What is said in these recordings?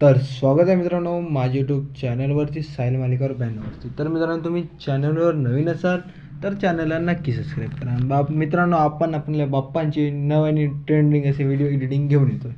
तर स्वागत आहे मित्रांनो माझ्या यूट्यूब चॅनलवरती साहिल मालिकावर बॅनरवरती. तर मित्रांनो तुम्ही चॅनलवर नवीन असाल तर चॅनलला नक्की सबस्क्राईब करा. बाप मित्रांनो आपण आपल्या बाप्पांची नव्याने ट्रेंडिंग असे व्हिडिओ एडिटिंग घेऊन येतो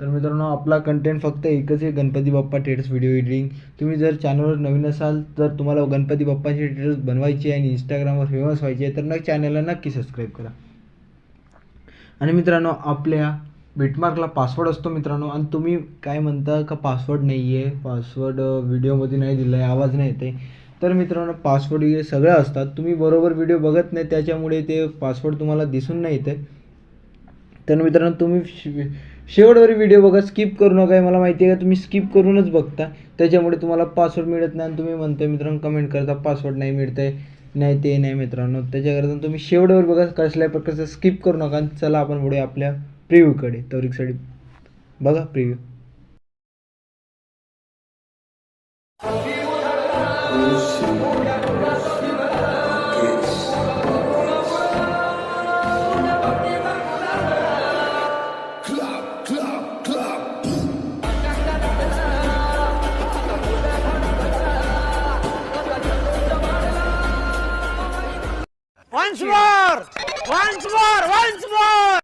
तर मित्रांनो आपला कंटेंट फक्त एकच आहे Ganpati Bappa status video editing तुम्ही जर चॅनलवर नवीन असाल तर तुम्हाला गणपती बाप्पाचे डिटेल्स बनवायची आहे आणि इंस्टाग्रामवर फेमस व्हायची आहे तर न चॅनलला नक्की सबस्क्राईब करा. आणि मित्रांनो आपल्या बिटमार्कला पासवर्ड असतो मित्रांनो. आणि तुम्ही काय म्हणता का पासवर्ड नाही आहे पासवर्ड व्हिडिओमध्ये नाही दिला आहे आवाज नाही येते तर मित्रांनो पासवर्ड वगैरे सगळं असतात. तुम्ही बरोबर व्हिडिओ बघत नाही त्याच्यामुळे ते पासवर्ड तुम्हाला दिसून नाही येते. तर मित्रांनो तुम्ही शे- शेवटवर व्हिडिओ बघा स्किप करू नका हे मला माहिती आहे का? तुम्ही स्किप करूनच बघता. त्याच्यामुळे तुम्हाला पासवर्ड मिळत नाही आणि तुम्ही म्हणताय मित्रांनो कमेंट करता पासवर्ड नाही मिळत आहे नाही ते नाही मित्रांनो. त्याच्याकरता तुम्ही शेवटवर बघा कसल्या प्रकारचं स्किप करू नका. आणि चला आपण पुढे आपल्या प्रिव्ह्यूकडे तवरिकसाठी बघा preview Once more! Once more! Once more!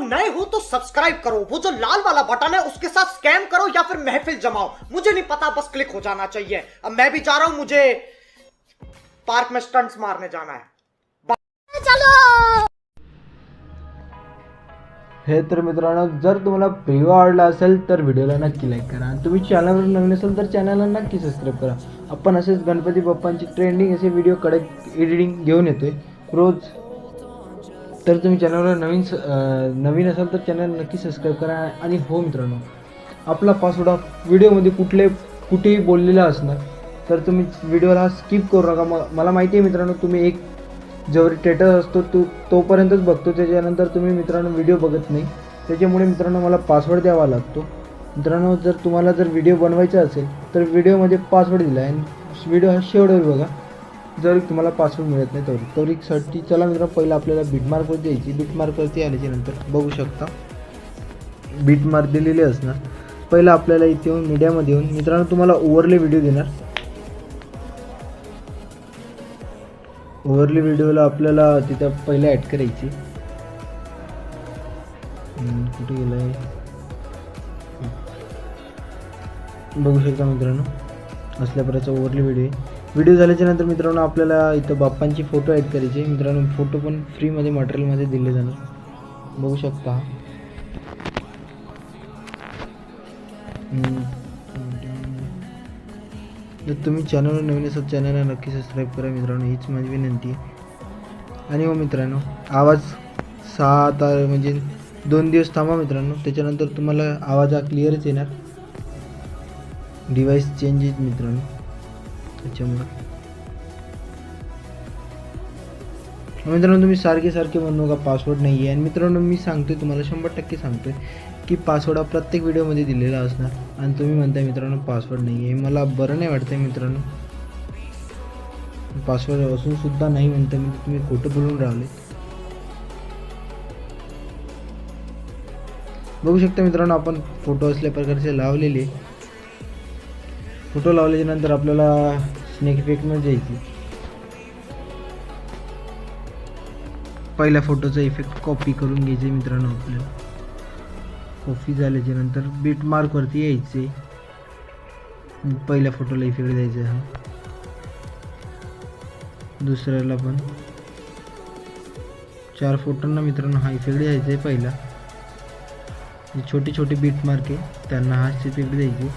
लोग नए हो तो सब्सक्राइब करो। वो जो लाल वाला बटन है उसके साथ स्कैम करो या फिर महफिल जमाओ। मुझे नहीं पता बस क्लिक हो जाना चाहिए। अब मैं भी जा रहा हूँ मुझे पार्क में स्टंट्स मारने जाना है। हे तर मित्रांनो जर तुम्हाला प्रिव्ह्यू आवडला असेल तर व्हिडिओला नक्की लाईक करा. आणि तुम्ही चॅनलवर नवीन असेल तर चॅनलला नक्की सबस्क्राईब करा. आपण असेच गणपती बाप्पांची ट्रेंडिंग असे व्हिडिओ कडक एडिटिंग घेऊन येतोय. रोज तर तुम्ही चॅनलवर नवीन स- नवीन असाल तर चॅनल नक्की सबस्क्राईब करा. आणि हो मित्रांनो आपला पासवर्ड हा व्हिडिओमध्ये कुठले कुठेही बोललेला असणार. तर तुम्ही व्हिडिओला स्किप करू नका. म मला माहिती आहे मित्रांनो तुम्ही एक जेवढे स्टेटस असतो तो तोपर्यंतच बघतो. त्याच्यानंतर तुम्ही मित्रांनो व्हिडिओ बघत नाही. त्याच्यामुळे मित्रांनो मला पासवर्ड द्यावा लागतो. मित्रांनो जर तुम्हाला जर व्हिडिओ बनवायचा असेल तर व्हिडिओमध्ये पासवर्ड दिला आहे. आणि व्हिडिओ हा शेवटवर बघा. जर तुम्हाला पासवर्ड मिळत नाही तर तरीसाठी चला मित्रांनो पहिलं आपल्याला बीटमार्कवर द्यायची. बीटमार्कवरती आल्याच्यानंतर बघू शकता. बीटमार्क दिलेले असणार. पहिलं आपल्याला इथे येऊन मीडियामध्ये येऊन मित्रांनो तुम्हाला ओव्हरले व्हिडिओ देणार. ओव्हरली व्हिडिओला आपल्याला तिथं पहिलं ॲड करायची. कुठे गेलं आहे बघू शकता मित्रांनो. असल्या ओवरली व्हिडिओ आहे. व्हिडिओ झाल्याच्यानंतर मित्रांनो आपल्याला इथं बाप्पांची फोटो ॲड करायचे मित्रांनो फोटो पण फ्रीमध्ये मटेरियलमध्ये दिले जाणार. बघू शकता. जर तुम्ही चॅनलवर नवीन असाल चॅनलला नक्की सबस्क्राईब करा मित्रांनो. हीच माझी विनंती आहे. आणि हो मित्रांनो आवाज सहा तार म्हणजे दोन दिवस थांबा मित्रांनो. त्याच्यानंतर तुम्हाला आवाज हा क्लिअरच येणार. डिव्हाइस चेंज आहेत मित्रांनो. त्याच्यामुळे. मित्रांनो तुम्ही सारखे सारखे म्हणू का पासवर्ड नाही आहे आणि मित्रांनो मी सांगतोय तुम्हाला शंभर टक्के सांगतोय की पासवर्ड हा प्रत्येक व्हिडिओमध्ये दिलेला असणार. आणि तुम्ही म्हणताय मित्रांनो पासवर्ड नाही आहे मला बरं नाही वाटतंय मित्रांनो. पासवर्ड असून सुद्धा नाही म्हणताय म्हणजे तुम्ही खोटं बोलून राहिले. बघू शकता मित्रांनो आपण फोटो असल्या प्रकारचे लावलेले. फोटो लावल्याच्यानंतर आपल्याला स्नेक इफेक्टमध्ये जायची पहिल्या फोटोचा इफेक्ट कॉपी करून घ्यायचे मित्रांनो आपल्याला. कॉपी झाल्याच्यानंतर बीट मार्कवरती यायचे पहिल्या फोटोला इफेक्ट द्यायचा हा. दुसऱ्याला पण. चार फोटोंना मित्रांनो हा इफेक्ट द्यायचा आहे पहिला. जे छोटे छोटे बीट मार्क आहे. त्यांना हा इफेक्ट द्यायचे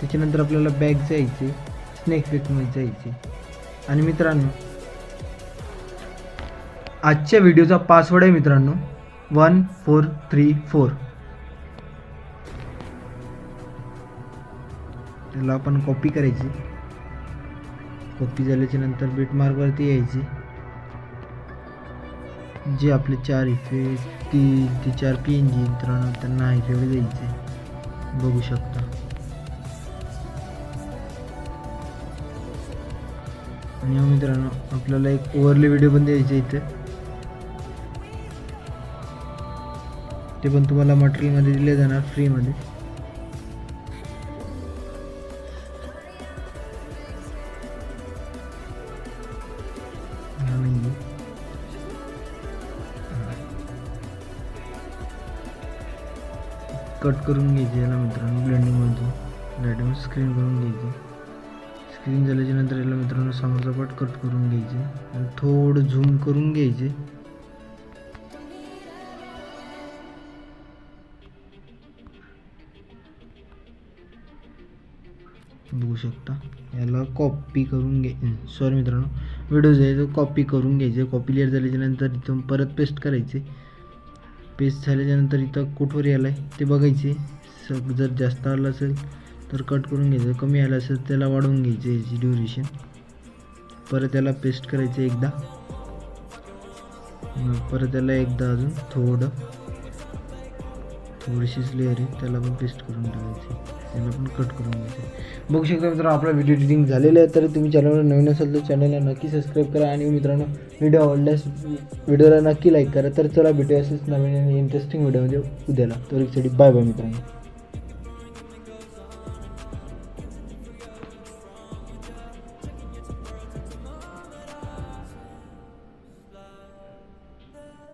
त्याच्यानंतर आपल्याला बॅग जायचे स्नेक इफेक्टमध्ये जायचे. आणि मित्रांनो आजच्या व्हिडिओचा पासवर्ड आहे मित्रांनो वन फोर थ्री फोर त्याला आपण कॉपी करायची. कॉपी झाल्याच्यानंतर बीटमार्कवरती यायची. जे आपले चार इफेक्ट ती ते चार पी एन जी यंत्रणा त्यांना इफेक्ट द्यायचे बघू शकता. आणि हो मित्रांनो आपल्याला एक ओव्हरली व्हिडिओ पण द्यायचे इथे. ते पण तुम्हाला मटेरियलमध्ये दिले जाणार फ्रीमध्ये कट करून घ्यायचे याला मित्रांनो ब्लेंडिंगमधून लाईटमधून स्क्रीन करून घ्यायची. स्क्रीन झाल्याच्यानंतर याला मित्रांनो समोरचा कट करून घ्यायचे. आणि थोडं झूम करून घ्यायचे. बघू शकता याला कॉपी करून घे सॉरी मित्रांनो व्हिडिओ जे तो कॉपी करून घ्यायचे. कॉपी लेअर झाल्याच्यानंतर इथून परत पेस्ट करायचे. पेस्ट झाल्याच्यानंतर इथं कुठवर यायला आहे ते बघायचे. सग जर जास्त आलं असेल तर कट करून घ्यायचं. कमी आलं असेल त्याला वाढवून घ्यायचं याची ड्युरेशन परत त्याला पेस्ट करायचं एकदा. परत त्याला एकदा अजून थोडं. थोडीशीच लेअर आहे. त्याला पण पेस्ट करून टाकायची. त्याला पण कट करून घ्यायचं. बघू शकता मित्रांनो आपला व्हिडिओ एडिटिंग झालेला आहे. तर तुम्ही चॅनलवर नवीन असाल तर चॅनलला नक्की सबस्क्राईब करा. आणि मित्रांनो व्हिडिओ आवडल्यास व्हिडिओला नक्की लाईक करा. तर चला भेटूया असेच नवीन आणि इंटरेस्टिंग व्हिडिओमध्ये उद्याला. तर बाय बाय मित्रांनो.